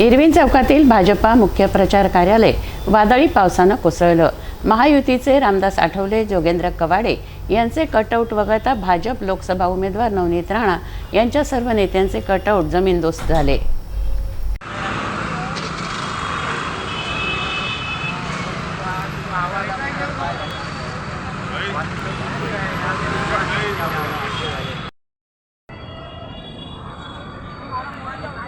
Irwin चौकातील भाजपा मुख्य प्रचार कार्यालय वादळी पावसानं कोसळलं. महायुतीचे रामदास आठवले जोगेंद्र कवाडे यांचे कटआउट वगळता भाजप लोकसभा उमेदवार नवनीत राणा यांच्या सर्व नेत्यांचे कटआउट जमीनदोस्त झाले.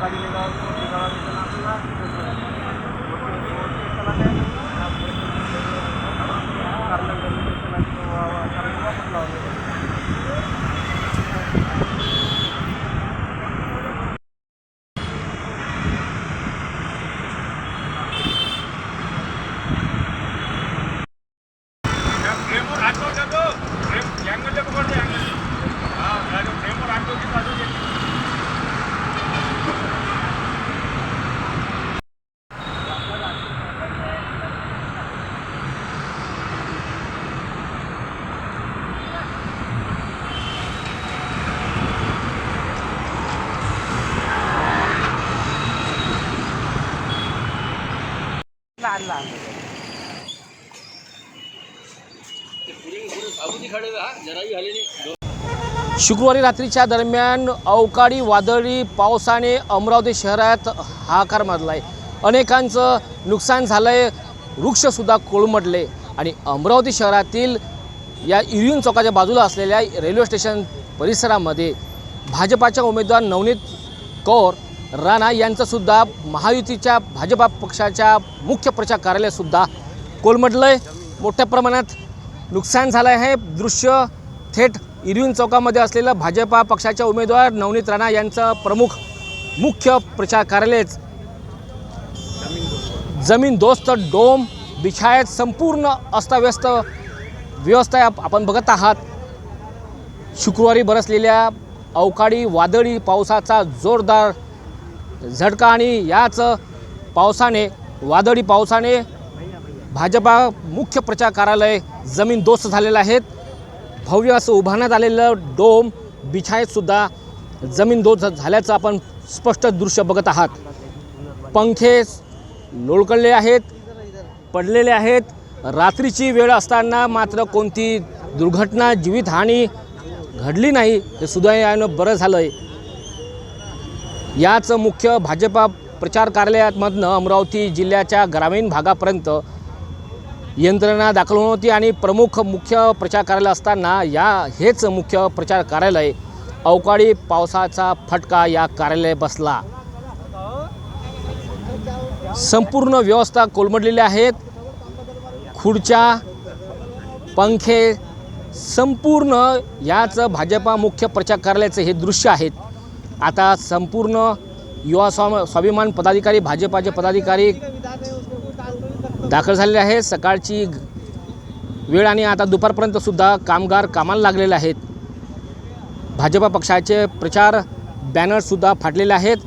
गाड़ी ले शुक्रवारी रात्रीच्या दरम्यान अवकाळी वादळी पावसाने अमरावती शहरात हाकार मारला आहे अनेकांचं नुकसान झालं आहे वृक्षसुद्धा कोळमडले आणि अमरावती शहरातील या इरियन चौकाच्या बाजूला असलेल्या रेल्वे स्टेशन परिसरामध्ये भाजपाच्या उमेदवार नवनीत कौर राणा यांचंसुद्धा महायुतीच्या भाजपा पक्षाच्या मुख्य प्रचार कार्यालयसुद्धा कोलमडलं आहे मोठ्या प्रमाणात नुकसान झालं आहे दृश्य थेट इरविन चौकामध्ये असलेलं भाजपा पक्षाच्या उमेदवार नवनीत राणा यांचं प्रमुख मुख्य प्रचार कार्यालयच. जमीन दोस्त डोम बिछायत संपूर्ण अस्ताव्यस्त व्यवस्था आपण बघत आहात. शुक्रवारी बरसलेल्या अवकाळी वादळी पावसाचा जोरदार झटका आणि याच पावसाने वादळी पावसाने भाजपा मुख्य प्रचार कार्यालय जमीन दोस्त झालेलं आहेत. भव्य असं उभारण्यात आलेलं डोम बिछायतसुद्धा जमीन दोस्त झाल्याचं आपण स्पष्ट दृश्य बघत आहात. पंखे लोळकळले आहेत पडलेले आहेत. रात्रीची वेळ असताना मात्र कोणती दुर्घटना जीवितहानी घडली नाही हे सुदैवानं बरं झालं आहे याच मुख्य भाजपा प्रचार कार्यालयामधनं अमरावती जिल्ह्याच्या ग्रामीण भागापर्यंत यंत्रणा दाखल होत होती आणि प्रमुख मुख्य प्रचार कार्यालय असताना या हेच मुख्य प्रचार कार्यालय अवकाळी पावसाचा फटका या कार्यालय बसला. संपूर्ण व्यवस्था कोलमडलेल्या आहेत. खुर्च्या पंखे संपूर्ण याच भाजपा मुख्य प्रचार कार्यालयाचं हे दृश्य आहेत. आता संपूर्ण युवा स्वाम स्वाभिमान पदाधिकारी भाजपाचे पदाधिकारी दाखल झालेले आहेत. सकाळची वेळ आणि आता दुपारपर्यंत सुद्धा कामगार कामाला लागलेले आहेत. भाजपा पक्षाचे प्रचार बॅनरसुद्धा फाटलेले आहेत.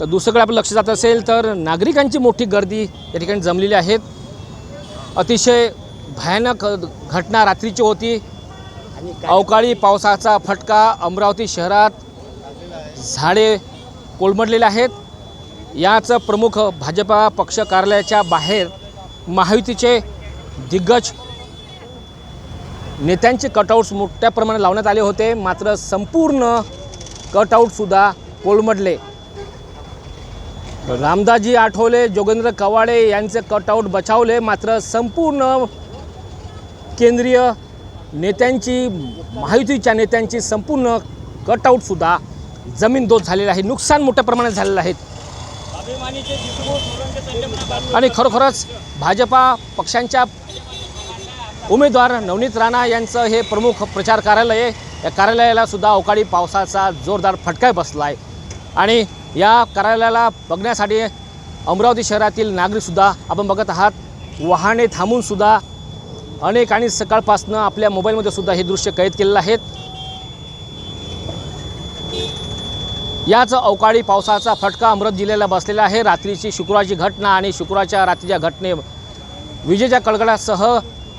तर दुसरीकडे आपलं लक्ष जात असेल तर नागरिकांची मोठी गर्दी या ठिकाणी जमलेली आहेत अतिशय भयानक घटना रात्रीची होती. अवकाळी पावसाचा फटका अमरावती शहरात झाडे कोलमडलेले आहेत. याचं प्रमुख भाजपा पक्ष कार्यालयाच्या बाहेर महायुतीचे दिग्गज नेत्यांचे कटआउट्स मोठ्या प्रमाणात लावण्यात आले होते. मात्र संपूर्ण कटआउटसुद्धा कोलमडले. रामदासजी आठवले जोगेंद्र कवाडे यांचे कटआउट बचावले. मात्र संपूर्ण केंद्रीय नेत्यांची महायुतीच्या नेत्यांची संपूर्ण कटआउटसुद्धा जमीन दोष झालेलं आहे नुकसान मोठ्या प्रमाणात झालेलं आहे. आणि खरोखरच भाजपा पक्षांच्या उमेदवार नवनीत राणा यांचं हे प्रमुख प्रचार कार्यालय आहे या कार्यालयाला सुद्धा अवकाळी पावसाचा जोरदार फटका बसला आहे. आणि या कार्यालयाला बघण्यासाठी अमरावती शहरातील नागरिकसुद्धा आपण बघत आहात. वाहने थांबूनसुद्धा अनेकांनी सकाळपासनं आपल्या मोबाईलमध्ये सुद्धा हे दृश्य कैद केलेलं आहेत याच अवकाळी पावसाचा फटका अमृत जिल्ह्याला बसलेला आहे. रात्रीची शुक्रवारची घटना आणि शुक्रवारच्या रात्रीच्या घटने विजेच्या कडकडासह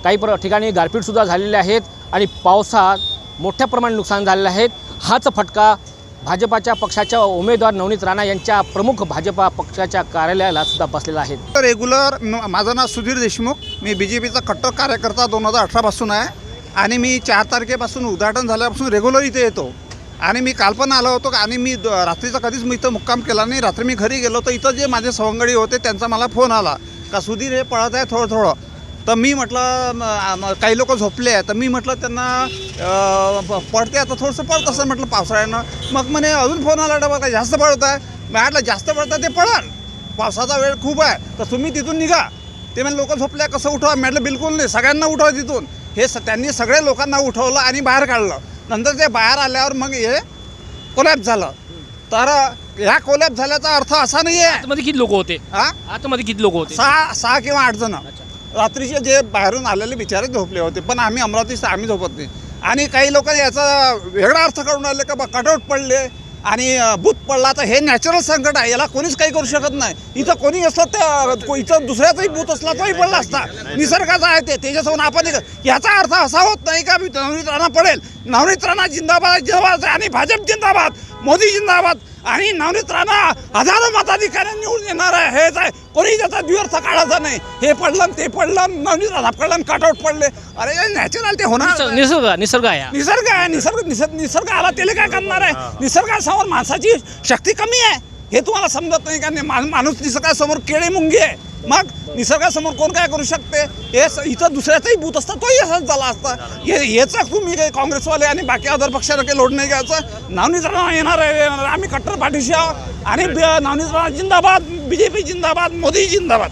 काही प्र ठिकाणी गारपीटसुद्धा झालेल्या आहेत आणि पावसात मोठ्या प्रमाणात नुकसान झालेलं आहे. हाच फटका भाजपाच्या पक्षाच्या उमेदवार नवनीत राणा यांच्या प्रमुख भाजपा पक्षाच्या कार्यालयाला सुद्धा बसलेला आहे. रेग्युलर माझं नाव सुधीर देशमुख. मी बी जे पीचा कट्टर कार्यकर्ता दोन हजार अठरापासून आहे. आणि मी चार तारखेपासून उद्घाटन झाल्यापासून रेग्युलर इथे येतो. आणि मी काल पण आलो होतो आणि मी द- रात्रीचा कधीच मी इथं मुक्काम केला नाही. रात्री मी घरी गेलो तर इथं जे माझे सवंगडी होते त्यांचा मला फोन आला. का सुधीर हे पळत आहे थोडं थोडं तर मी म्हटलं काही लोक झोपले आहे तर मी म्हटलं त्यांना पडते आता थोडंसं पडत असं म्हटलं पावसाळ्यानं. मग म्हणे अजून फोन आला डबा काय जास्त पडत आहे? मी म्हटलं जास्त पडतं ते पडाल पावसाचा वेळ खूप आहे. तर तुम्ही तिथून निघा. ते म्हणजे लोक झोपले कसं उठवा? म्हटलं बिलकुल नाही. सगळ्यांना उठवा तिथून. हे स त्यांनी सगळ्या लोकांना उठवलं आणि बाहेर काढलं. नंतर ते बाहेर आल्यावर मग हे कोलॅप झालं. तर ह्या कोलॅप झाल्याचा अर्थ असा नाही आहे आतमध्ये किती लोक होते? हा? आतमध्ये किती लोक होते? सहा सहा किंवा आठ जण. रात्रीचे जे बाहेरून आलेले बिचारे झोपले होते. पण आम्ही अमरावतीत आम्ही झोपत नाही. आणि काही लोक याचा वेगळा अर्थ काढून आले का बा कटआउट पडले. आणि भूत पडला तर हे नॅचरल संकट आहे. याला कोणीच काही करू शकत नाही. इथं कोणी असलं तर इथं दुसऱ्याचाही भूत असला तोही पडला असता. निसर्गाचा आहे ते. त्याच्यासमोर आपण एक- याचा अर्थ असा होत नाही का नवनीत राणा पडेल. नवनीत राणा जिंदाबाद जिंदाबाद आणि भाजप जिंदाबाद. मोदी जिंदाबाद. आणि नवनीत राणा हजारो मताधिकाऱ्यांनी निवडून येणार आहे. हेच आहे कोणी त्याचा द्व्यर्थ काढायचा नाही. हे पडलं ते पडलं नवनीत राणा पडलं कटआउट पडले. अरे नॅचरल ते होणार निसर्ग निसर्ग निसर्ग आहे. निसर्ग आहे निसर्ग निसर्ग निसर्ग आला त्याला काय करणार आहे? निसर्गासमोर माणसाची शक्ती कमी आहे. हे तुम्हाला समजत नाही का? माणूस निसर्गासमोर केळे मुंगी आहे. मग निसर्गासमोर कोण काय करू शकते? हे इथं दुसऱ्याचाही भूत असतं तोही असंच झाला असता. हे याचा तुम्ही काही काँग्रेसवाले आणि बाकी अदर पक्षाला काही लोड नाही घ्यायचं. नवनीत येणार आहे येणार आम्ही कट्टर पाठीशी आहोत. आणि ब- जिंदाबाद बी जे पी जिंदाबाद मोदी जिंदाबाद.